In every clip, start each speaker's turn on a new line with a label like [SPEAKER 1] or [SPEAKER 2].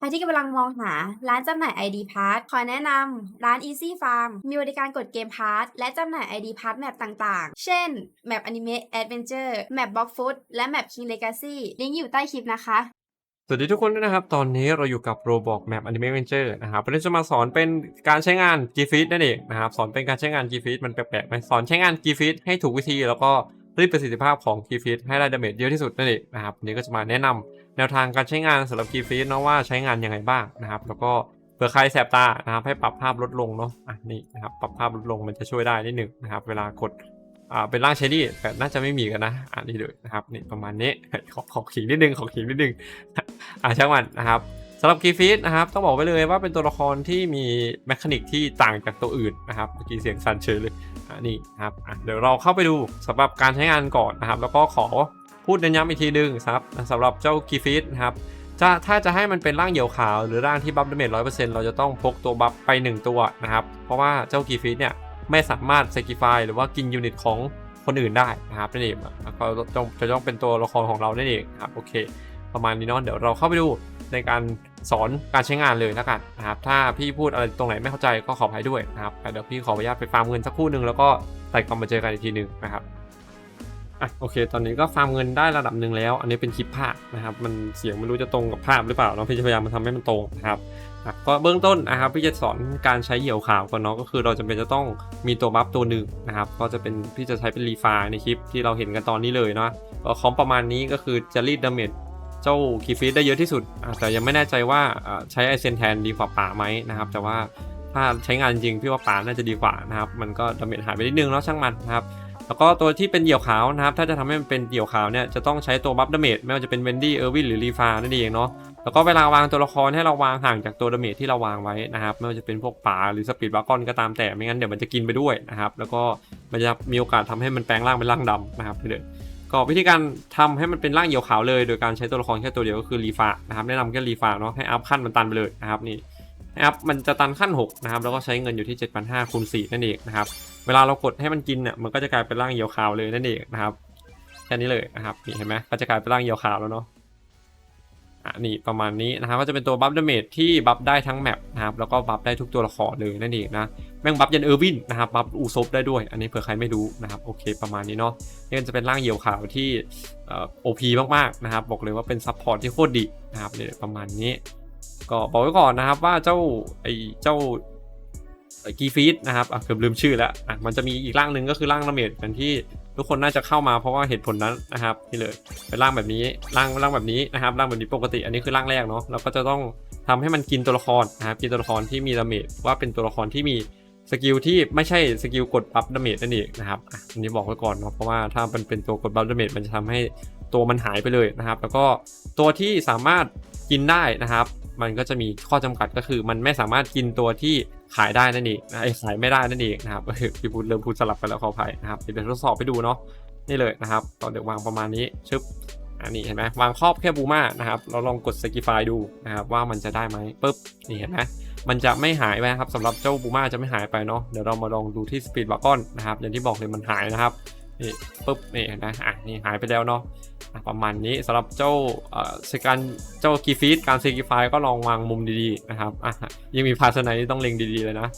[SPEAKER 1] ใครที่กำลังมองหาร้านจำหน่าย ID Pass ขอแนะนำร้าน Easy Farm มีบริการกดเกม Pass และจำหน่าย ID Pass แมปต่างๆ เช่น แมป Anime Adventure แมป Block Food และแมป King Legacy ลิงก์อยู่ใต้คลิปนะคะ
[SPEAKER 2] สวัสดีทุกคนด้วยนะครับ ตอนนี้เราอยู่กับ Roblox Map Anime adventure นะครับวันนี้จะมาสอนเป็นการใช้งาน g f e e d นั่นเองนะครับ สอนเป็นการใช้งาน g f e e d มันแปลกๆไหมสอนใช้งาน g f e e d ให้ถูกวิธีแล้วก็ รีดประสิทธิภาพของ g f e e d ให้ได้ดาเมจเยอะที่สุดนั่นเองนะครับวันนี้ก็จะมาแนะนำแนวทางการใช้งานสำหรับ g f e e d เนาะว่าใช้งานยังไงบ้างนะครับ แล้วก็เผื่อใครแสบตานะครับให้ปรับภาพลดลงเนาะอะนี่นะครับปรับภาพลดลงมันจะช่วยได้นิดหนึ่งนะครับ เวลากดอ่าเป็นร่างเชดี้แต่น่าจะไม่มีกันนะอ่านี่เลยนะครับนี่ประมาณนี้ขอขอขิงนิดนึงขอขิงนิดนึงอ่าช่างมันนะครับสำหรับกีฟีดนะครับต้องบอกไว้เลยว่าเป็นตัวละครที่มีแมคานิกที่ต่างจากตัวอื่นนะครับเมื่อกี้เสียงสั่นเฉยเลย อ่านี่ครับเดี๋ยวเราเข้าไปดูสำหรับการใช้งานก่อนนะครับ แล้วก็ขอพูดเน้นย้ำอีกทีนึงครับสำหรับเจ้ากีฟีดนะครับจะถ้าจะให้มันเป็นร่างเหยี่ยวขาวหรือร่างที่บัฟดาเมจร้อยเปอร์เซ็นต์เราจะต้องพกตัวบัฟไป 1 ตัวนะครับ เพราะว่าเจ้ากีฟีดเนี่ยไม่สามารถเซกิฟายหรือว่ากินยูนิตของคนอื่นได้นะครับนั่นเองแล้วก็ต้องจะต้องเป็นตัวละครของเรานั่นเองครับโอเค ประมาณนี้เนาะเดี๋ยวเราเข้าไปดูในการ สอนการใช้งานเลยแล้วกันนะครับ ถ้าพี่พูดอะไรตรงไหนไม่เข้าใจก็ขออภัยด้วยนะครับแต่เดี๋ยวพี่ขออนุญาตไปฟาร์มเงินสักครู่หนึ่งแล้วก็ไต่กลับมาเจอกันอีกทีหนึ่งนะครับอะโอเค ตอนนี้ก็ฟาร์มเงินได้ระดับหนึ่งแล้ว อันนี้เป็นคลิปภาพนะครับ มันเสียงไม่รู้จะตรงกับภาพหรือเปล่าเนาะพี่จะพยายามมาทำให้มันตรงนะครับก็เบื้องต้นนะครับพี่จะสอนการใช้เหยี่ยวขาวก่อนเนาะก็คือเราจะเป็นจะต้องมีตัวบัฟตัวหนึ่งนะครับ ก็จะเป็นพี่จะใช้เป็นรีไฟในคลิปที่เราเห็นกันตอนนี้เลยเนาะคอมประมาณนี้ก็คือจะรีดดาเมจ เจ้าคีฟีดได้เยอะที่สุด แต่ยังไม่แน่ใจว่าใช้ไอเซนแทนดีกว่าป่าไหมนะครับ แต่ว่าถ้าใช้งานจริงพี่ว่าป่าน่าจะดีกว่านะครับ มันก็ดาเมจหายไปนิดนึงแล้วช่างมันนะครับ แล้วก็ตัวที่เป็นเหยี่ยวขาวนะครับ ถ้าจะทำให้มันเป็นเหยี่ยวขาวเนี่ยจะต้องใช้ตัวบัฟดาเมจไม่ว่าจะเป็นเวนดี้เออร์วินหรือรีฟานั่นเองเนาะ แล้วก็เวลาวางตัวละครให้เราวางห่างจากตัวดาเมจที่เราวางไว้นะครับ ไม่ว่าจะเป็นพวกป่าหรือสปีดบากอนก็ตามแต่ไม่งั้นเดี๋ยวมันจะกินไปด้วยนะครับ แล้วก็มันจะมีโอกาสทำให้มันแปลงร่างเป็นร่างดำนะครับพี่เดช ก็วิธีการทำให้มันเป็นร่างเหยี่ยวขาวเลย โดยการใช้ตัวละครแค่ตัวเดียวก็คือรีฟานะครับแนะนำแค่รีฟาเนาะให้อัพขั้นมันตันไปเลยนะครับนี่ให้อัพมันจะตันขั้น6นะครับแล้วก็ใช้เงินอยู่ที่ 7,500คูณ4นั่นเองนะครับเวลาเรากดให้มันกินเนี่ยมันก็จะกลายเป็นร่างเหยี่ยวขาวเลยนั่นเองนะครับแค่นี้เลยนะครับนี่เห็นไหมก็จะกลายเป็นร่างเหยี่ยวขาวแล้วเนาะอะนี่ประมาณนี้นะครับก็จะเป็นตัวบัฟดาเมจที่บัฟได้ทั้งแมปนะครับแล้วก็บัฟได้ทุกตัวละครเลยนั่นเองนะ แม่งบัฟยันเออร์วินนะครับบัฟอูซบได้ด้วย อันนี้เผื่อใครไม่รู้นะครับโอเคประมาณนี้เนาะนี่ก็จะเป็นร่างเหยี่ยวขาวที่โอพีมากๆนะครับบอกเลยว่าเป็นซัพพอร์ตที่โคตรดีนะครับเนี่ยประมาณนี้ ก็บอกไว้ก่อนนะครับว่าเจ้าไอเจ้ากีฟีดนะครับอะเกือบลืมชื่อแล้วอะมันจะมีอีกร่างหนึ่งก็คือร่างดาเมจเป็นที่ทุกคนน่าจะเข้ามาเพราะว่าเหตุผลนั้นนะครับนี่เลยเป็นร่างแบบนี้ร่างร่างแบบนี้นะครับร่างแบบนี้ปกติ อันนี้คือร่างแรกเนาะเราก็จะต้องทำให้มันกินตัวละครนะครับกินตัวละครที่มีดาเมจว่าเป็นตัวละครที่มี สกิลที่ไม่ใช่สกิลกดบัฟดาเมจนั่นเองนะครับอันนี้บอกไว้ก่อนเนาะเพราะว่าถ้ามันเป็นตัวกดบัฟดาเมจมันจะทำให้ตัวมันหายไปเลยนะครับ แล้วก็ตัวที่สามารถกินได้นะครับ มันก็จะมีข้อจำกัดก็คือมันไม่สามารถกินตัวที่ขายได้นั่นเองนะไอขายไม่ได้นั่นเองนะครับพี่พูดเริ่มพูดสลับไปแล้วขออภัยนะครับเดี๋ยวทดสอบไปดูเนาะนี่เลยนะครับตอนเดี๋ยววางประมาณนี้ชึบอันนี้เห็นไหมวางครอบแค่บูมานะครับเราลองกดสกิฟายดูนะครับว่ามันจะได้ไหมปุ๊บนี่เห็นไหม มันจะไม่หายไปนะครับสำหรับเจ้าบูมาจะไม่หายไปเนาะเดี๋ยวเรามาลองดูที่สปีดบากอนนะครับอย่างที่บอกเลยมันหายนะครับนี่ปุ๊บนี่นไหมอะนี่หายไปแล้วเนาะะประมาณนี้สำหรับเจ้าเอ่อสการเจ้ากีฟีดการเซกิฟายก็ลองวางมุมดีๆนะครับอะยังมีพาสไนที่ต้องเล็งดีๆเลยนะ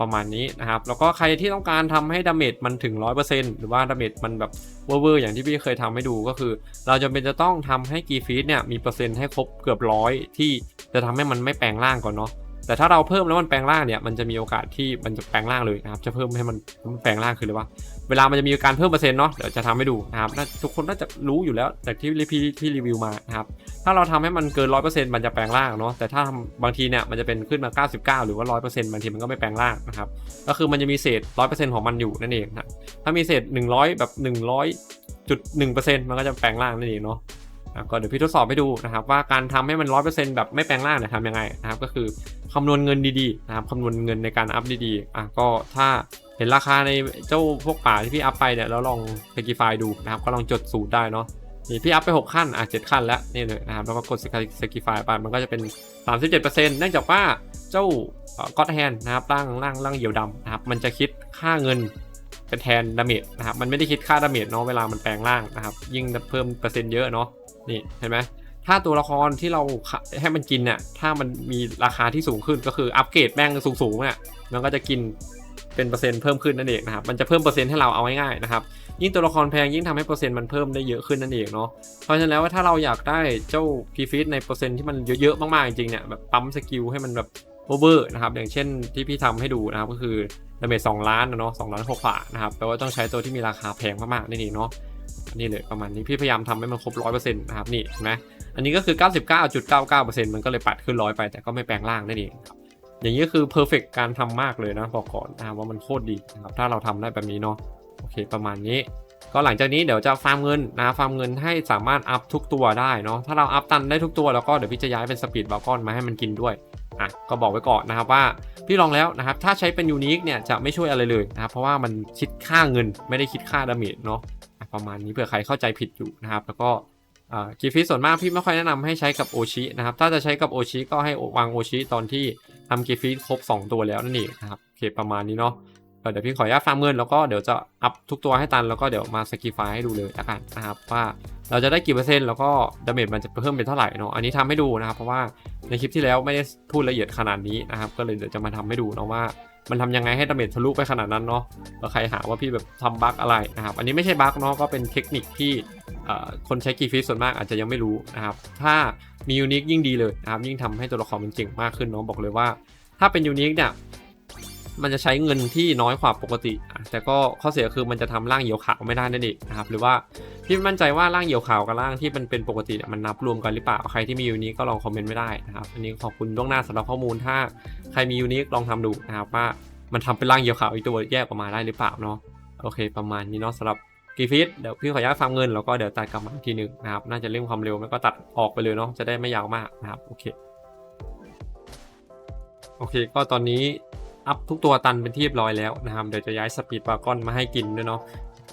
[SPEAKER 2] ประมาณนี้นะครับ แล้วก็ใครที่ต้องการทำให้ดาเมจมันถึง 100%หรือว่าดาเมจมันแบบเวอร์ๆอย่างที่พี่เคยทำให้ดูก็คือ เราจะเป็นจะต้องทำให้กีฟีดเนี่ยมีเปอร์เซ็นต์ให้ครบเกือบร้อยที่จะทำให้มันไม่แปลงร่างก่อนเนาะ แต่ถ้าเราเพิ่มแล้วมันแปลงร่างเนี่ยมันจะมีโอกาสที่มันจะแปลงร่างเลยนะครับจะเพิ่มให้มันแปลงร่างคือเลยว่า เวลามันจะมีการเพิ่มเปอร์เซ็นต์เนาะเดี๋ยวจะทำให้ดูนะครับทุกคนน่าจะรู้อยู่แล้วจากที่รีพีที่รีวิวมานะครับถ้าเราทำให้มันเกิน100%มันจะแปลงร่างเนาะแต่ถ้าบางทีเนี่ยมันจะเป็นขึ้นมา 99 หรือว่า100%บางทีมันก็ไม่แปลงร่างนะครับก็คือมันจะมีเศษ100%ของมันอยู่นั่นเองนะถ้ามีเศษ100แบบ100.1%มันก็จะแปลงร่างนั่นเองเนาะ อะก็เดี๋ยวพี่ทดสอบให้ดูนะครับว่าการทำให้มัน100%แบบไม่แปลงร่างเนี่ยทำยังไงนะครับก็คือคำนวณเงินดีๆนะครับคำนวณเงินในการอัพดีๆอะก็ถ้าเห็นราคาในเจ้าพวกป่าที่พี่อัพไปเนี่ยแล้วลองเ e กิฟายดูนะครับก็ลองจดสูตรได้เนาะนี่พี่อัพไป 6 ขั้นอะ7ขั้นแล้วนี่เลยนะครับแล้วก็กดเ e กิฟายไปมันก็จะเป็น 37%เนื่องจากว่าเจ้าก็อดแฮนนะครับร่างร่างร่างเหยี่ยวดำนะครับมันจะคิดค่าเงินเป็นแทนดาเมจนะครับมันไม่ได้คิดค่าดาเมจเนาะเวลามันแปลงร่างนะครับยิ่งเพิ่มเปอร์เซ็นต์เยอะเนาะ นี่เห็นไหมถ้าตัวละครที่เราให้มันกินเนี่ยถ้ามันมีราคาที่สูงขึ้นก็คืออัปเกรดแม่งสูงๆเนี่ยมันก็จะกินเป็นเปอร์เซ็นต์เพิ่มขึ้นนั่นเองนะครับ มันจะเพิ่มเปอร์เซ็นต์ให้เราเอาง่ายๆนะครับ ยิ่งตัวละครแพงยิ่งทำให้เปอร์เซ็นต์มันเพิ่มได้เยอะขึ้นนั่นเองเนาะ เพราะฉะนั้นแล้วถ้าเราอยากได้เจ้าพีฟิตในเปอร์เซ็นต์ที่มันเยอะๆมากๆจริงๆเนี่ยแบบปั๊มสกิลให้มันแบบโอเวอร์นะครับ อย่างเช่นที่พี่ทำให้ดูนะครับก็คือดาเมจสองล้านนะเนาะสองล้านหกฝ่านะครับแปลว่าต้องใช้ตัวที่มีราคาแพงมากๆนั่นเองเนาะ นี่เลยประมาณนี้พี่พยายามทำให้มันครบร้อยเปอร์เซ็นต์นะครับนี่เห็นไหมอันนี้ก็คือ 99.99%มันก็เลยปัดขึ้นร้อยไปแต่ก็ไม่แปลงร่างนั่นเองครับอย่างนี้ก็คือเพอร์เฟกการทำมากเลยนะบอกก่อนนะครับว่ามันโคตรดีนะครับถ้าเราทำได้แบบนี้เนาะโอเคประมาณนี้ ก็หลังจากนี้เดี๋ยวจะฟาร์มเงินนะฟาร์มเงินให้สามารถอัพทุกตัวได้เนาะถ้าเราอัพตันได้ทุกตัวแล้วก็เดี๋ยวพี่จะย้ายเป็นสปีดบาลกอนมาให้มันกินด้วยอะก็บอกไว้ก่อนนะครับว่าพี่ลองแล้วนะครับถ้าใช้เป็นยูนิคเนี่ยจะไม่ช่วยอะไรเลยนะครับเพราะว่ามันคิดค่าเงินไม่ได้คิดค่าดาเมจเนาะ ประมาณนี้เผื่อใครเข้าใจผิดอยู่นะครับ แล้วก็กีฟิสส่วนมากพี่ไม่ค่อยแนะนำให้ใช้กับโอชินะครับ ถ้าจะใช้กับโอชิก็ให้วางโอชิตอนที่ทำกีฟิสครบ 2 ตัวแล้วนั่นเองนะครับโอเคประมาณนี้เนาะเดี๋ยวพี่ขออนุญาตฟาร์มเงินแล้วก็เดี๋ยวจะอัพทุกตัวให้ตันแล้วก็เดี๋ยวมาสกิฟายให้ดูเลยละกันนะครับว่าเราจะได้กี่เปอร์เซ็นต์แล้วก็ดาเมจมันจะเพิ่มเป็นเท่าไหร่เนาะอันนี้ทำให้ดูนะครับเพราะว่าในคลิปที่แล้วไม่ได้พูดละเอียดขนาดนี้นะครับก็เลยเดี๋ยวจะมาทำให้ดูเนาะว่า มันทำยังไงให้ดาเมจทะลุไปขนาดนั้นเนาะแล้วใครหาว่าพี่แบบทำบั๊กอะไรนะครับ อันนี้ไม่ใช่บั๊กเนาะก็เป็นเทคนิคที่คนใช้กีฟิสส่วนมากอาจจะยังไม่รู้นะครับ ถ้ามียูนิคยิ่งดีเลยนะครับ ยิ่งทำให้ตัวละครมันเก่งมากขึ้นเนาะบอกเลยว่า ถ้าเป็นยูนิคเนี่ย มันจะใช้เงินที่น้อยกว่าปกติ แต่ก็ข้อเสียคือมันจะทำร่างเหยียวขาวไม่ได้นั่นเองนะครับหรือว่าพี่มั่นใจว่าร่างเหยียวขาวกับร่างที่มันเป็นปกติมันนับรวมกันหรือเปล่าใครที่มียูนิคก็ลองคอมเมนต์ไม่ได้นะครับอันนี้ขอบคุณล่วงหน้าสำหรับข้อมูลถ้าใครมียูนิคลองทำดูนะครับว่ามันทำเป็นร่างเหยียวขาวอีกตัวแยกออกมาได้หรือเปล่าเนาะโอเค ประมาณนี้เนาะสำหรับกีฟิตเดี๋ยวพี่ขออนุญาตฟาร์มเงินแล้วก็เดี๋ยวตัดกลับมาอีกทีหนึ่งนะครับน่าจะเร่งความเร็วแล้วก็ตัดออกไปเลยเนาะจะได้ไม่ยาวมากนะครับโอเคโอเค ก็ตอนนี้ อัพทุกตัวตันเป็นที่เรียบร้อยแล้วนะครับ เดี๋ยวจะย้ายสปีดปากอนมาให้กินด้วยเนาะ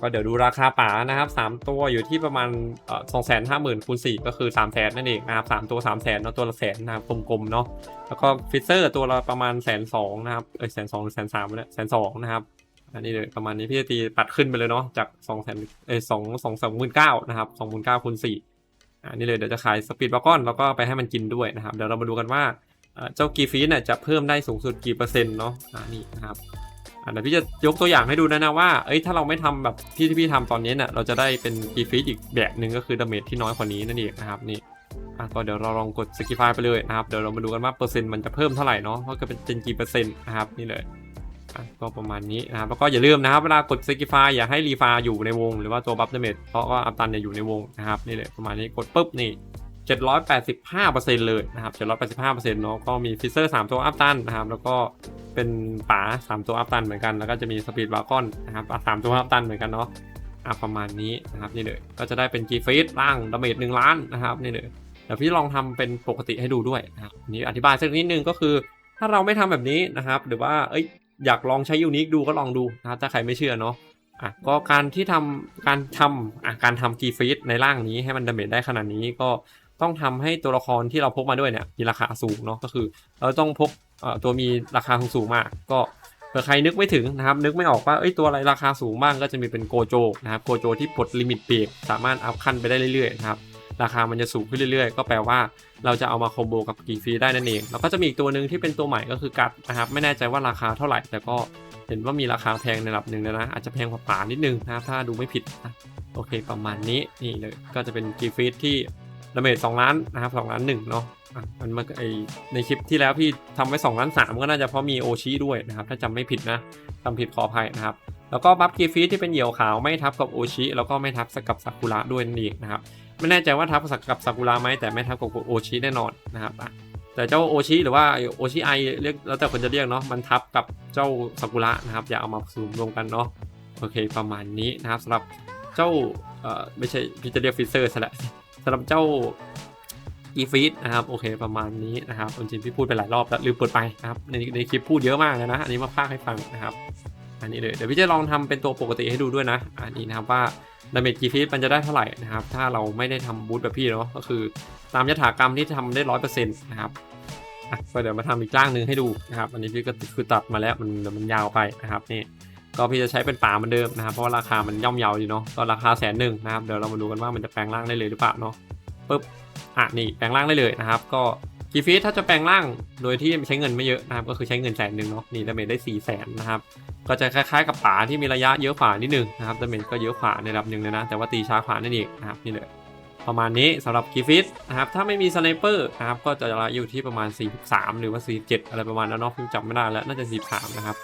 [SPEAKER 2] ก็เดี๋ยวดูราคาป่านะครับสามตัวอยู่ที่ประมาณสองแสนห้าหมื่นคูณสี่ก็คือสามแสนนั่นเองนะครับสามตัวสามแสนเนาะตัวละแสนนะครับกลมๆเนาะแล้วก็ฟิเซอร์ตัวละประมาณแสนสองนะครับเอ้ยแสนสองหรือแสนสามเนี่ยแสนสองนะครับ อันนี้เลยประมาณนี้พี่จะตีปัดขึ้นไปเลยเนาะจากสองแสนเอ้ยสองสองสองหมื่นเก้านะครับสองหมื่นเก้าคูณสี่อันนี้เลยเดี๋ยวจะขายสปีดบาก้อนแล้วก็ไปให้มันกินด้วยนะครับ เดี๋ยวเรามาดูกันว่า เจ้ากีฟีเนี่ยจะเพิ่มได้สูงสุดกี่เปอร์เซ็นต์เนาะอ่านี่นะครับเดี๋ยวพี่จะยกตัวอย่างให้ดูนะนะว่า เอ้ยถ้าเราไม่ทำแบบที่ที่พี่ทำตอนนี้เนี่ยเราจะได้เป็นกีฟีอีกแบบหนึ่งก็คือดาเมจที่น้อยกว่านี้นั่นเองนะครับนี่อะก็เดี๋ยวเราลองกดสกิฟายไปเลยนะครับเดี๋ยวเรามาดูกันว่าเปอร์เซ็นต์มันจะเพิ่มเท่าไหร่เนาะว่าก็เป็นเป็นกี่เปอร์เซ็นต์นะครับนี่เลยก็ประมาณนี้นะครับแล้วก็อย่าลืมนะครับเวลากดสกิฟายอย่าให้รีฟาอยู่ในวง หรือว่าตัวบัฟเดเมจเพราะว่าอัพตันเนี่ยอยู่ในวงนะครับนี่เลยประมาณนี้กดปุ๊บนี่ 785%เลยนะครับ785%เนาะก็มีฟิเซอร์ 3 ตัวอัพตันนะครับ แล้วก็เป็นป๋า3 ตัวอัพตันเหมือนกัน แล้วก็จะมีสปีดบาร์กอนนะครับอะสามตัวอัพตันเหมือนกันเนาะอะประมาณนี้นะครับนี่เลยก็จะได้เป็นกีฟีดร่างดาเมจหนึ่งล้านนะครับนี่เลยเดี๋ยวพี่ลองทำเป็นปกติให้ดูด้วยนะครับนนี้อธิบายสักนิดนึงก็คือ ถ้าเราไม่ทำแบบนี้นะครับ หรือว่าเอ้ยอยากลองใช้ยูนิคดูก็ลองดูนะครับถ้าใครไม่เชื่อเนาะอะก็การที่ทำการทำอะการทำกีฟีดในร่างนี้ให้มันดาเมจได้ขนาดนี้ก็ ต้องทำให้ตัวละครที่เราพกมาด้วยเนี่ยมีราคาสูงเนาะก็คือ เราต้องพกตัวมีราคาสูงมาก ก็เผื่อใครนึกไม่ถึงนะครับ นึกไม่ออกว่าเอ้ยตัวอะไรราคาสูงบ้างก็จะมีเป็นโกโจนะครับโกโจที่ปลดลิมิตเบรกสามารถอัพขั้นไปได้เรื่อยๆนะครับราคามันจะสูงขึ้นเรื่อยๆ ก็แปลว่าเราจะเอามาคอมโบกับกีฟรีได้นั่นเอง แล้วก็จะมีอีกตัวหนึ่งที่เป็นตัวใหม่ก็คือกัดนะครับ ไม่แน่ใจว่าราคาเท่าไหร่ แต่ก็เห็นว่ามีราคาแพงในระดับหนึ่งเลยนะ อาจจะแพงกว่าป่านิดนึงนะครับ ถ้าดูไม่ผิดนะ โอเคประมาณนี้นี่เลย ก็จะเป็นกีฟีที่ ดาเมจสองล้านนะครับสองล้านหนึ่งเนาะมันมาไอในคลิปที่แล้วพี่ทำไว้2ล้านสามก็น่าจะเพราะมีโอชิด้วยนะครับ ถ้าจำไม่ผิดนะทำผิดขออภัยนะครับ แล้วก็บัฟกีฟีที่เป็นเหยี่ยวขาวไม่ทับกับโอชิ แล้วก็ไม่ทับกับซากุระด้วยนั่นเองนะครับไม่แน่ใจว่าทับกับซากุระไหมแต่ไม่ทับกับโอชิแน่นอนนะครับแต่เจ้าโอชิหรือว่าโอชิไอเรียกแล้วแต่คนจะเรียกเนาะมันทับกับเจ้าซากุระนะครับอย่าเอามาสูมรวมกันเนาะโอเคประมาณนี้นะครับสำหรับเจ้าเออไม่ใช่พี่จะเรียกฟิเซอร์ซะแหละ สำหรับเจ้าอีฟีดนะครับโอเคประมาณนี้นะครับจริงๆพี่พูดไปหลายรอบแล้วลืมเปิดไปนะครับในในคลิปพูดเยอะมากเลยนะ อันนี้มาพากให้ฟังนะครับ อันนี้เลยเดี๋ยวพี่จะลองทำเป็นตัวปกติให้ดูด้วยนะ อันนี้นะครับว่าดาเมจกีฟีดมันจะได้เท่าไหร่นะครับ ถ้าเราไม่ได้ทำบูทแบบพี่เนาะก็คือ ตามยถากรรมที่ทำได้ร้อยเปอร์เซ็นต์นะครับอะก็เดี๋ยวมาทำอีกร่างหนึ่งให้ดูนะครับ อันนี้พี่ก็คือตัดมาแล้วมันมันยาวไปนะครับนี่ ก็พี่จะใช้เป็นป่าเหมือนเดิมนะครับเพราะว่าราคามันย่อมเยาอยู่เนาะก็ราคาแสนหนึ่งนะครับเดี๋ยวเรามาดูกันว่ามันจะแปลงร่างได้เลยหรือเปล่าเนาะปุ๊บอะนี่แปลงร่างได้เลยนะครับ ก็กีฟีถ้าจะแปลงร่างโดยที่ใช้เงินไม่เยอะนะครับ ก็คือใช้เงินแสนหนึ่งเนาะนี่ดาเมจได้4ี่แสนนะครับก็จะคล้ายๆกับป่าที่มีระยะเยอะกว่านิดนึงนะครับดาเมจก็เยอะกว่าในระดับหนึ่งเลยนะแต่ว่าตีช้ากว่านั่นเองนะครับนี่เลยประมาณนี้สำหรับกีฟิตนะครับถ้าไม่มีสไนเปอร์นะครับก็จะอยู่ที่ประมาณ 43 หรือว่า 47 อะไรประมาณนั้นเนาะพิมจำไม่ได้แล้วน่าจะ 43 นะครับ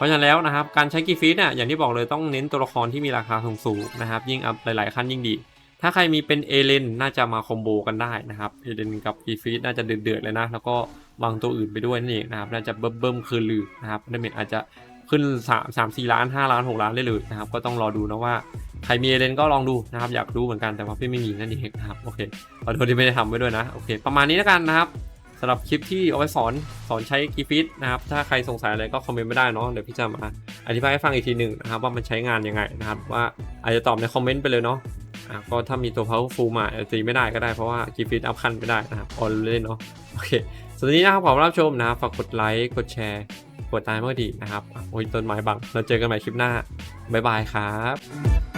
[SPEAKER 2] เพราะฉะนั้นแล้วนะครับการใช้กีฟิตเนี่ยอย่างที่บอกเลยต้องเน้นตัวละครที่มีราคาสูงๆนะครับยิ่งอัพหลายๆขั้นยิ่งดี ถ้าใครมีเป็นเอเลนน่าจะมาคอมโบกันได้นะครับเอเลนกับกีฟิตน่าจะเดือดๆเลยนะแล้วก็วางตัวอื่นไปด้วยนั่นเองนะครับน่าจะเบิ่มๆคืนลือนะครับดาเมจอาจจะขึ้น3 3 4ล้าน 5 ล้าน 6 ล้านได้เลยนะครับ ก็ต้องรอดูนะว่าใครมีเอเลนก็ลองดูนะครับ อยากรู้เหมือนกันแต่ว่าพี่ไม่มีนั่นเองนะครับ โอเคขอโทษที่ไม่ได้ทำไว้ด้วยนะ โอเค ประมาณนี้แล้วกันนะครับ สำหรับคลิปที่เอาไว้สอนสอนใช้กีฟิตนะครับ ถ้าใครสงสัยอะไรก็คอมเมนต์ไม่ได้เนาะเดี๋ยวพี่จะมาอธิบายให้ฟังอีกทีหนึ่งนะครับ ว่ามันใช้งานยังไงนะครับ ว่าอาจจะตอบในคอมเมนต์ไปเลยเนาะอะก็ถ้ามีตัว powerful มาอาจะตีไม่ได้ก็ได้เพราะว่ากีฟิตอัพขั้นไม่ได้นะครับออนเล่นเนาะโอเคส่วนวันนี้นะครับขอบคุณรับชมนะครับฝากกดไลค์กดแชร์กดตามเมื่อดีนะครับโอ้ยต้นไม้บังเราเจอกันใหม่คลิปหน้าบ๊ายบายครับ